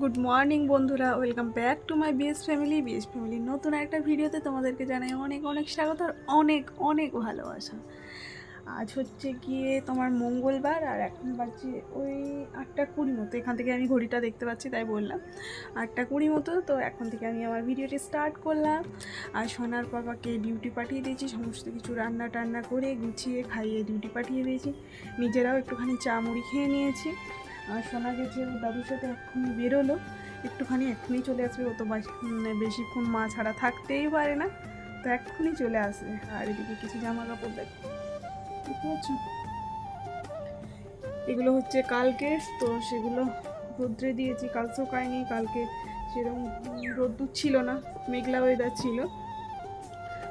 Good morning বন্ধুরা। Welcome back to my BS family BS ফ্যামিলির নতুন একটা ভিডিওতে তোমাদেরকে জানাই অনেক অনেক স্বাগত আর অনেক অনেক ভালোবাসা। আজ হচ্ছে গিয়ে তোমার মঙ্গলবার আর এখন বাজছে ওই আটটা কুড়ি মতো। এখান থেকে আমি ঘড়িটা দেখতে পাচ্ছি, তাই বললাম। আটটা কুড়ি মতো, তো এখন থেকে আমি আমার ভিডিওটি স্টার্ট করলাম। আর সোনার বাবাকে ডিউটি পাঠিয়ে দিয়েছি, সমস্ত কিছু রান্না টান্না করে গুছিয়ে, খাইয়ে ডিউটি পাঠিয়ে দিয়েছি। নিজেরাও একটুখানি চা মুড়ি খেয়ে নিয়েছি। সোনা গেছে ওর দাদুর সাথে এক্ষুনি বেরোলো। একটুখানি এক্ষুনি চলে আসবে, ও তো বেশিক্ষণ মা ছাড়া থাকতেই পারে না। তো এক্ষুনি চলে আসবে আর এদিকে কিছু জামা কাপড় দেখ? এগুলো হচ্ছে কালকে, তো সেগুলো রোদ্রে দিয়েছি। কাল শুকায়নি, কালকে সেরকম রোদ্দুর ছিল না, মেঘলা ওয়েদার ছিল।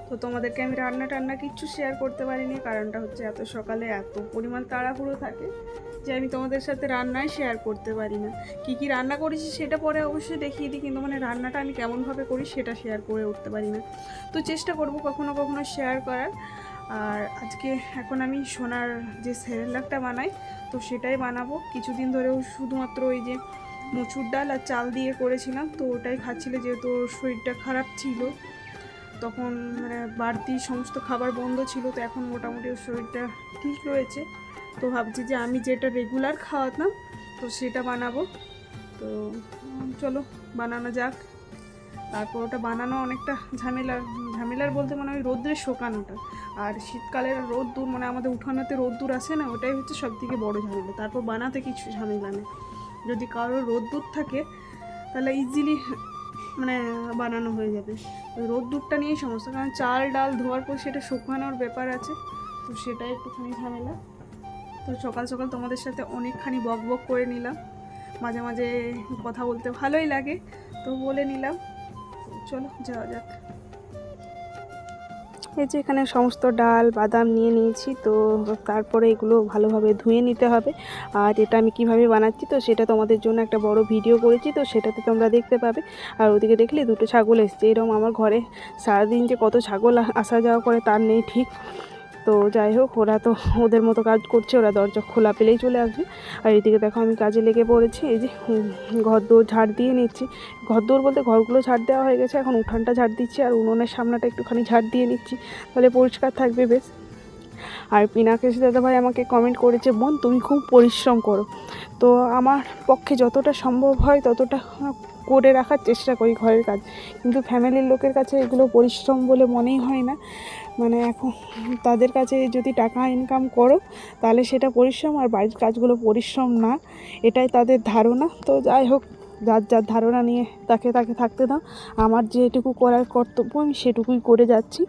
তো তোমাদেরকে আমি রান্না টান্না কিচ্ছু শেয়ার করতে পারিনি, কারণটা হচ্ছে এত সকালে এত পরিমাণ তাড়াহুড়ো থাকে। যে আমি তোমাদের সাথে রান্নায় শেয়ার করতে পারি না। কী কী রান্না করেছি সেটা পরে অবশ্যই দেখিয়ে দিই, কিন্তু মানে রান্নাটা আমি কেমনভাবে করি সেটা শেয়ার করে উঠতে পারি না। তো চেষ্টা করব কখনো কখনো শেয়ার করার। আর আজকে এখন আমি সোনার যে সেরেলাকটা বানাই, তো সেটাই বানাবো। কিছুদিন ধরেও শুধুমাত্র ওই যে মুচুর ডাল আর চাল দিয়ে করেছিলাম, তো ওটাই খাচ্ছিল যেহেতু শরীরটা খারাপ ছিল। তখন মানে বাড়তি সমস্ত খাবার বন্ধ ছিল, তো এখন মোটামুটি ওর শরীরটা ঠিক রয়েছে। তো ভাবছি যে আমি যেটা রেগুলার খাওয়াতাম, তো সেটা বানাবো। তো চলো, বানানো যাক। তারপর ওটা বানানো অনেকটা ঝামেলার ঝামেলার বলতে মানে ওই রোদ্রে শোকানোটা। আর শীতকালের রোদ্দুর মানে আমাদের উঠানোতে রোদ্দুর আসে না, ওটাই হচ্ছে সব থেকে বড়ো ঝামেলা। তারপর বানাতে কিছু ঝামেলা নেই। যদি কারোর রোদ্দুর থাকে, তাহলে ইজিলি মানে বানানো হয়ে যাবে। ওই রোদ্দুরটা নিয়েই সমস্যা, কারণ চাল, ডাল ধোয়ার পর সেটা শুকানোর ব্যাপার আছে, তো সেটাই একটুখানি ঝামেলা। তো সকাল সকাল তোমাদের সাথে অনেকখানি বক বক করে নিলাম। মাঝে মাঝে কথা বলতে ভালোই লাগে, তো বলে নিলাম। চলো, যাওয়া যাক। এই যে এখানে সমস্ত ডাল, বাদাম নিয়ে নিয়েছি, তো তারপরে এগুলো ভালোভাবে ধুয়ে নিতে হবে। আর এটা আমি কীভাবে বানাচ্ছি, তো সেটা তোমাদের জন্য একটা বড় ভিডিও করেছি, তো সেটাতে তোমরা দেখতে পাবে। আর ওদিকে দেখলে দুটো ছাগল এসছে। এরকম আমার ঘরে সারাদিন যে কত ছাগল আসা যাওয়া করে, তার নেই ঠিক। তো যাই হোক, ওরা তো ওদের মতো কাজ করছে, ওরা দরজা খোলা পেলেই চলে আসবে। আর এদিকে দেখো আমি কাজে লেগে পড়েছি, এই যে ঘর দৌড় ঝাড় দিয়ে নিচ্ছি। ঘর দৌড় বলতে ঘরগুলো ঝাড় দেওয়া হয়ে গেছে, এখন উঠানটা ঝাড় দিচ্ছি, আর উনুনের সামনাটা একটুখানি ঝাড় দিয়ে নিচ্ছি, তাহলে পরিষ্কার থাকবে বেশ। আর পিনাকেশ দাদা ভাই আমাকে কমেন্ট করেছে, বোন, তুমি খুব পরিশ্রম করো। তো আমার পক্ষে যতটা সম্ভব হয় ততটা করে রাখার চেষ্টা করি ঘরের কাজ। কিন্তু ফ্যামিলির লোকের কাছে এগুলো পরিশ্রম বলে মনেই হয় না। মানে এখন তাদের কাছে যদি টাকা ইনকাম করো, তাহলে সেটা পরিশ্রম আর বাড়ির কাজগুলো পরিশ্রম না। এটাই তাদের ধারণা। তো যাই হোক, যার যার ধারণা নিয়ে তাকে তাকে থাকতে দাও। আমার যেটুকু করার কর্তব্য, আমি সেটুকুই করে যাচ্ছি।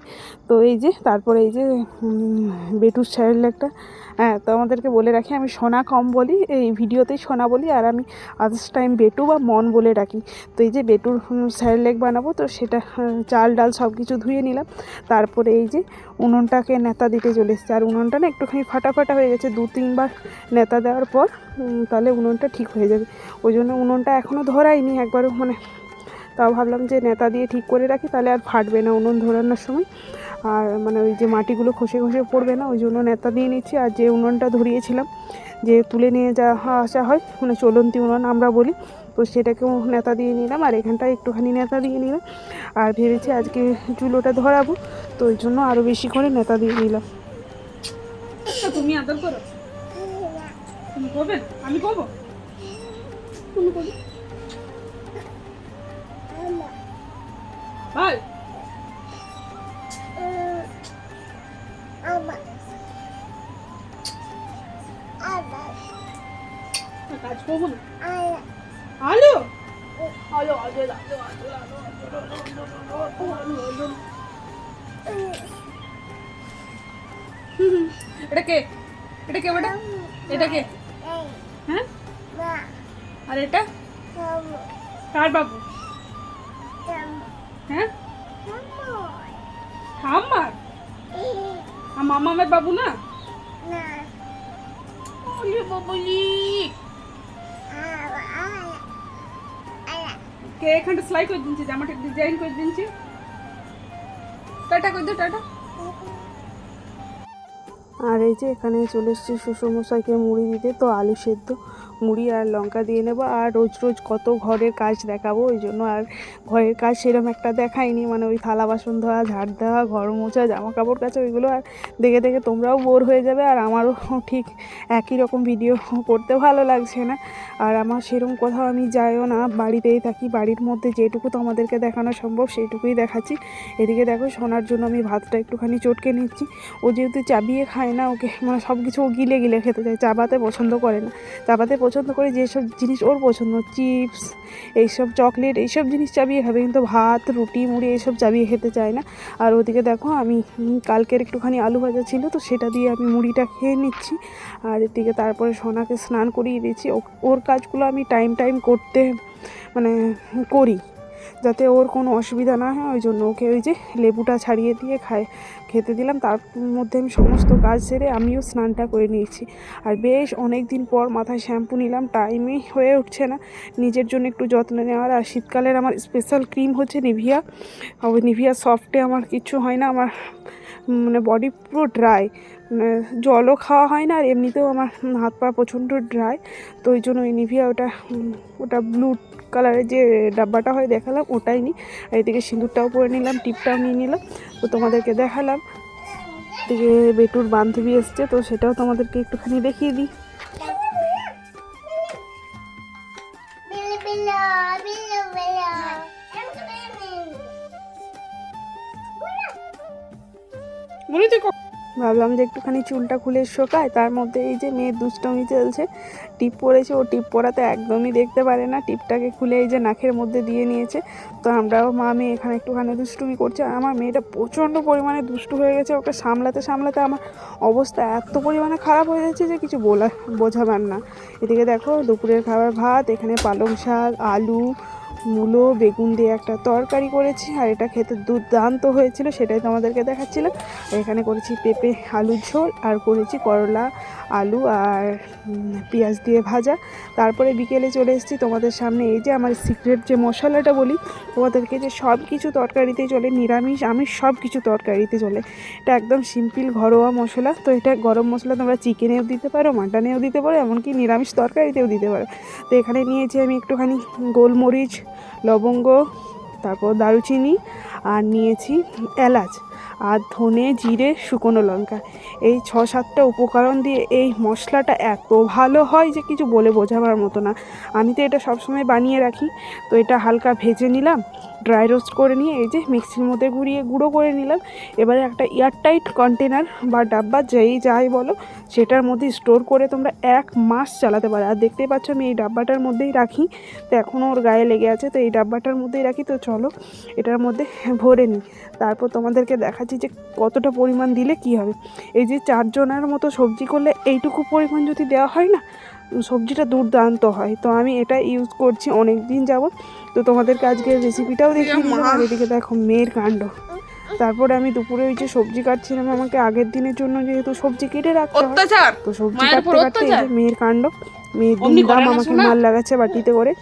তো এই যে, তারপরে এই যে বেটুর স্যারেল একটা হ্যাঁ তো আমাদেরকে বলে রাখি, আমি সোনা কম বলি, এই ভিডিওতেই সোনা বলি, আর আমি আদার্স টাইম বেটু বা মন বলে রাখি। তো এই যে বেটুর স্যারেলেক বানাবো, তো সেটা চাল ডাল সব কিছু ধুয়ে নিলাম। তারপরে এই যে উনুনটাকে নেতা দিতে চলে এসছে। আর উনুনটা না একটুখানি ফাটা ফাটা হয়ে গেছে, দু তিনবার নেতা দেওয়ার পর তাহলে উনুনটা ঠিক হয়ে যাবে। ওই জন্য উনুনটা এখনও ধরাইনি একবারও মানে তাও ভাবলাম যে নেতা দিয়ে ঠিক করে রাখি, তাহলে আর ফাটবে না উনুন ধরানোর সময়। আর মানে ওই যে মাটিগুলো খসে খসে পড়বে না ওই জন্য নেতা দিয়ে নিচ্ছি। আর যে উনুনটা ধরিয়েছিলাম যে তুলে নিয়ে যাওয়া আসা হয় মানে চলন্তি উনুন আমরা বলি তো সেটাকেও নেতা দিয়ে নিলাম আর এখানটায় একটুখানি নেতা দিয়ে নিলাম। আর ভেবেছি আজকে চুলোটা ধরাবো তো ওই জন্য আরও বেশি করে নেতা দিয়ে নিলাম। তুমি আদর করো। তুমি করবে? আমি করব? তুমি করবে? ভাই এটা কে এটা কে বেটা এটা কে হ্যাঁ আর এটা কার বাবু হ্যাঁ আমার আর মামা বাবু না কে এখানটা সেলাই করে দিনছি জামাটা ডিজাইন করে দিনছি টাটা করে দাও টাটা আর এই যে এখানে চলে এসেছি শ্বশুরমশাইকে মুড়ি দিতে তো আলু সেদ্ধ। মুড়ি আর লঙ্কা দিয়ে নেব আর রোজ রোজ কত ঘরের কাজ দেখাবো, ওই জন্য আর ঘরের কাজ সেরকম একটা দেখাইনি। মানে ওই থালা বাসন ধোয়া, ঝাড় দেওয়া, ঘর মোছা জামা কাপড় কাচা, ওইগুলো আর দেখে দেখে তোমরাও বোর হয়ে যাবে আর আমারও ঠিক একই রকম ভিডিও করতে ভালো লাগছে না। আর আমার সেরকম কোথাও আমি যাইও না, বাড়িতেই থাকি, বাড়ির মধ্যে যেটুকু তোমাদেরকে দেখানো সম্ভব সেইটুকুই দেখাচ্ছি। এদিকে দেখো সোনার জন্য আমি ভাতটা একটুখানি চটকে নিচ্ছি। ও যেহেতু চাবিয়ে খায় না, ওকে মানে সব কিছু ও গিলে গিলে খেতে চায় চাবাতে পছন্দ করে না। চাবাতে পছন্দ করে যেসব জিনিস ওর পছন্দ, চিপস, এইসব চকলেট, এইসব জিনিস চাবিয়ে খাবে। কিন্তু ভাত, রুটি, মুড়ি এইসব চাবিয়ে খেতে চায় না। আর ওদিকে দেখো আমি কালকের একটুখানি আলু ভাজা ছিল, তো সেটা দিয়ে আমি মুড়িটা খেয়ে নিচ্ছি। আর এদিকে তারপরে সোনাকে স্নান করিয়ে দিচ্ছি ওর কাজগুলো আমি টাইম টাইম করতে মানে করি। যাতে ওর কোনো অসুবিধা না হয়, ওই জন্য ওকে ওই যে লেবুটা ছাড়িয়ে দিয়ে খায়, খেতে দিলাম। তার মধ্যে আমি সমস্ত কাজ সেরে আমিও স্নানটা করে নিয়েছি। আর বেশ অনেক দিন পর মাথায় শ্যাম্পু নিলাম, টাইমই হয়ে উঠছে না। নিজের জন্য একটু যত্ন নেওয়ার, আর শীতকালের আমার স্পেশাল ক্রিম হচ্ছে নিভিয়া। ওই নিভিয়া সফটে আমার কিচ্ছু হয় না, আমার মানে বডি পুরো ড্রাই জলও খাওয়া হয় না আর এমনিতেও আমার হাত পা প্রচণ্ড ড্রাই তো ওই জন্য ওই নিভিয়া ওটা ওটা ব্লু কালারের যে ডাব্বাটা হয় দেখালাম ওটাই নিই। আর এদিকে সিঁদুরটাও পরে নিলাম টিপটাও নিয়ে নিলাম তো তোমাদেরকে দেখালাম। এদিকে বেটুর বান্ধবী এসছে তো সেটাও তোমাদেরকে একটুখানি দেখিয়ে দিই। Bila bila ভাবলাম যে একটুখানি চুলটা খুলে শোকায়, তার মধ্যে এই যে মেয়ের দুষ্টমি চলছে, টিপ পরেছে, ও টিপ পরাতে একদমই দেখতে পারে না, টিপটাকে খুলে এই যে নাকের মধ্যে দিয়ে নিয়েছে, তো আমরাও, মা, মেয়ে এখানে একটুখানি দুষ্টুমি করছে, আর আমার মেয়েটা প্রচণ্ড পরিমাণে দুষ্টু হয়ে গেছে, ওকে সামলাতে সামলাতে আমার অবস্থা এত পরিমাণে খারাপ হয়ে যাচ্ছে যে কিছু বলা, বোঝাবার না। এদিকে দেখো দুপুরের খাবার ভাত, এখানে পালং শাক, আলু মূলো, বেগুন দিয়ে একটা তরকারি করেছি, আর এটা খেতে দুর্দান্ত হয়েছিল, সেটাই তোমাদেরকে দেখাচ্ছিলাম এখানে করেছি পেঁপে, আলুর ঝোল, আর করেছি করলা, আলু, আর পেঁয়াজ দিয়ে ভাজা। তারপরে বিকেলে চলে এসেছি তোমাদের সামনে, এই যে আমার সিক্রেট যে মশলাটা বলি, তোমাদেরকে যে সব কিছু তরকারিতে চলে, নিরামিষ, আমিষ সব কিছু তরকারিতে চলে। এটা একদম সিম্পল ঘরোয়া মশলা, তো এটা গরম মশলা তোমরা চিকেনেও দিতে পারো, মাটনেও দিতে পারো, এমনকি নিরামিষ তরকারিতেও দিতে পারো। তো এখানে নিয়েছি আমি একটুখানি গোলমরিচ লবঙ্গ তারপর দারুচিনি আর নিয়েছি এলাচ। আর ধনে, জিরে, শুকনো লঙ্কা। এই ছ, সাতটা উপকরণ দিয়ে এই মশলাটা এত ভালো হয় যে কিছু বলে বোঝাবার মতো না। আমি তো এটা সবসময় বানিয়ে রাখি। তো এটা হালকা ভেজে নিলাম ড্রাই রোস্ট করে নিয়ে এই যে মিক্সির মধ্যে গুঁড়িয়ে গুঁড়ো করে নিলাম। এবারে একটা এয়ারটাইট কন্টেনার বা ডাব্বা যেই যাই বলো, সেটার মধ্যে স্টোর করে তোমরা এক মাস চালাতে পারো। আর দেখতেই পাচ্ছ আমি এই ডাব্বাটার মধ্যেই রাখি। তো এখনও ওর গায়ে লেগে আছে, তো এই ডাব্বাটার মধ্যেই রাখি। তো চলো এটার মধ্যে ভরে নিই। তারপর তোমাদেরকে দেখাচ্ছি যে কতটা পরিমাণ দিলে কি হবে। এই যে চারজনের মতো সবজি করলে এইটুকু পরিমাণ যদি দেওয়া হয় না সবজিটা দুর্দান্ত হয়। তো আমি এটা ইউজ করছি অনেক দিন যাবত তো তোমাদেরকে আজকে রেসিপিটাও দেখিয়ে দিলাম। আর এদিকে দেখো মেয়ের কাণ্ড। তারপরে আমি দুপুরে ওই যে সবজি কাটছিলাম। আমাকে আগের দিনের জন্য যেহেতু সবজি কেটে রাখতে হয় তো সবজি কাটতে কাটতে এই যে মেয়ের কাণ্ড মেয়ের দুমদাম আমাকে মাল লাগাচ্ছে বাটিতে করে।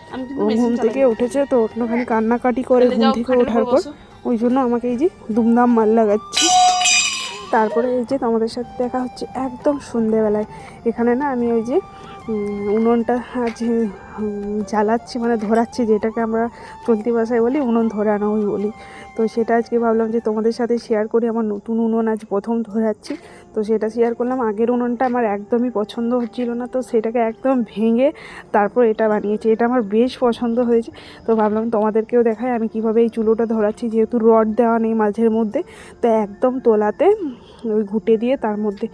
ও ঘুম থেকে উঠেছে তো ওখানে কান্নাকাটি করে ঘুম থেকে ওঠার পর। ওই জন্য আমাকে এই যে দুমদাম মাল লাগাচ্ছি। তারপরে এই যে তোমাদের সাথে দেখা হচ্ছে একদম সন্ধেবেলায়। এখানে না আমি ওই যে উনুনটা আজ জ্বালাচ্ছি মানে ধরাচ্ছি, যেটাকে আমরা চলতি ভাষায় বলি উনুন ধরানো বলি। তো সেটা আজকে ভাবলাম যে তোমাদের সাথে শেয়ার করি, আমার নতুন উনুন আজ প্রথম ধরাচ্ছি। তো সেটা শেয়ার করলাম। আগের উনুনটা আমার একদমই পছন্দ হচ্ছিল না, তো সেটাকে একদম ভেঙে তারপর এটা বানিয়েছি। এটা আমার বেশ পছন্দ হয়েছে। তো ভাবলাম তোমাদেরকেও দেখাই আমি কীভাবে এই চুলোটা ধরাচ্ছি, যেহেতু রড দেওয়া নেই মাঝের মধ্যে। তো একদম তোলাতে ওই ঘুঁটে দিয়ে তার মধ্যে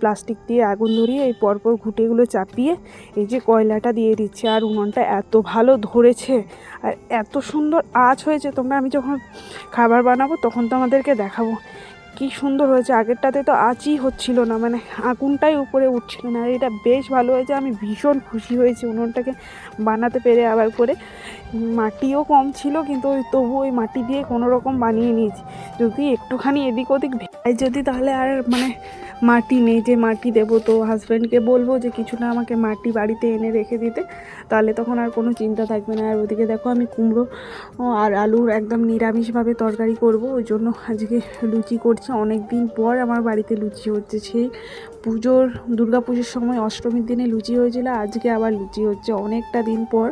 প্লাস্টিক দিয়ে আগুন ধরিয়ে এই পরপর ঘুঁটেগুলো চাপিয়ে এই যে কয়লাটা দিয়ে দিচ্ছে। আর উনুনটা এত ভালো ধরেছে আর এত সুন্দর আঁচ হয়েছে। তোমরা আমি যখন খাবার বানাবো তখন তোমাদেরকে দেখাবো। কি সুন্দর হয়েছে। আগেরটাতে তো আঁচই হচ্ছিল না মানে আগুনটাই উপরে উঠছিল না। এটা বেশ ভালো হয়েছে, আমি ভীষণ খুশি হয়েছি উনুনটাকে বানাতে পেরে আবার করে। মাটিও কম ছিল, কিন্তু ওই তবু ওই মাটি দিয়ে কোনো রকম বানিয়ে নিয়েছি। যদি একটুখানি এদিক ওদিক ভেঙে যদি তাহলে আর মানে মাটি নেই, যে মাটি দেবো তো হাজব্যান্ডকে বলব যে কিছু না আমাকে মাটি বাড়িতে এনে রেখে দিতে, তাহলে তখন আর কোনো চিন্তা থাকবে না। আর ওদিকে দেখো আমি কুমড়ো আর আলুর একদম নিরামিষভাবে তরকারি করব। ওই জন্য আজকে লুচি করছি। অনেক দিন পর আমার বাড়িতে লুচি হচ্ছে, সেই পুজোর দুর্গা পুজোর সময় অষ্টমীর দিনে লুচি হয়েছিল, আজকে আবার লুচি হচ্ছে অনেকটা দিন পর।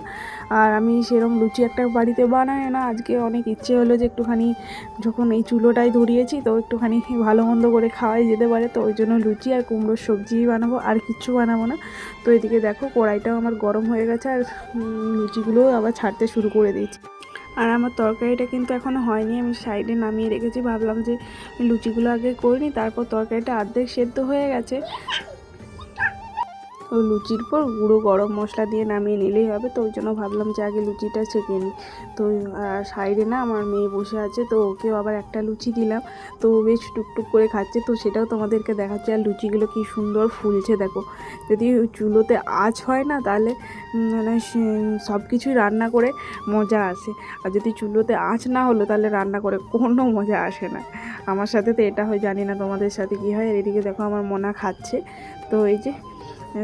আর আমি সেরকম লুচি একটা বাড়িতে বানাই না, আজকে অনেক ইচ্ছে হলো যে একটুখানি যখন এই চুলোটাই ধরিয়েছি তো একটুখানি ভালো মন্দ করে খাওয়াই যেতে পারে, তো ওই জন্য লুচি আর কুমড়োর সবজি বানাবো, আর কিচ্ছু বানাবো না। তো এদিকে দেখো কড়াইটাও আমার গরম হয়ে গেছে, আর লুচিগুলোও আবার ছাড়তে শুরু করে দিয়েছি। আর আমার তরকারিটা কিন্তু এখনও হয়নি, আমি সাইডে নামিয়ে রেখেছি, ভাবলাম যে লুচিগুলো আগে করিনি, তারপর তরকারিটা অর্ধেক সেদ্ধ হয়ে গেছে। লুচির পর গুঁড়ো গরম মশলা দিয়ে নামিয়ে নিলেই হবে, তো ওই জন্য ভাবলাম যে আগে লুচিটা ছেঁকে নিই। তো সাইডে না আমার মেয়ে বসে আছে, তো ওকেও আবার একটা লুচি দিলাম। তো বেশ টুকটুক করে খাচ্ছে, তো সেটাও তোমাদেরকে দেখাচ্ছে। আর লুচিগুলো কি সুন্দর ফুলছে দেখো। যদি চুলোতে আঁচ হয় না, তাহলে মানে সব কিছুই রান্না করে মজা আসে। আর যদি চুলোতে আঁচ না হলো, তাহলে রান্না করে কোনো মজা আসে না। আমার সাথে তো এটা হয়, জানি না তোমাদের সাথে কী হয়। এদিকে দেখো আমার মনা খাচ্ছে। তো এই যে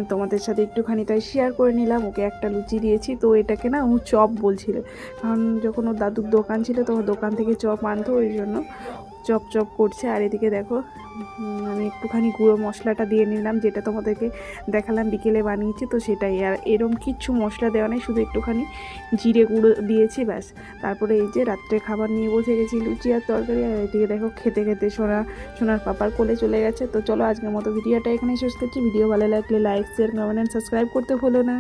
তোমাদের সাথে একটুখানি তাই শেয়ার করে নিলাম। ওকে একটা লুচি দিয়েছি, তো এটাকে না ও চপ বলছিল। কারণ যখন ওর দাদুর দোকান ছিল, তো দোকান থেকে চপ আনতো, ওই জন্য চপ চপ করছে। আর এদিকে দেখো আমি একটুখানি গুঁড়ো মশলাটা দিয়ে নিলাম, যেটা তোমাদেরকে দেখালাম, বিকেলে বানিয়েছি, তো সেটাই। আর এরম কিচ্ছু মশলা দেওয়া নেই, শুধু একটুখানি জিরে গুঁড়ো দিয়েছি, ব্যাস। তারপরে এই যে রাত্রে খাবার নিয়ে বসে গেছি, লুচি আর তরকারি, আর এদিকে দেখো খেতে খেতে সোনা, সোনার পাপার কোলে চলে গেছে। তো চলো আজকের মতো ভিডিওটা এখানে শেষ করছি। ভিডিও ভালো লাগলে লাইক শেয়ার কমেন্ট সাবস্ক্রাইব করতে ভুলো না।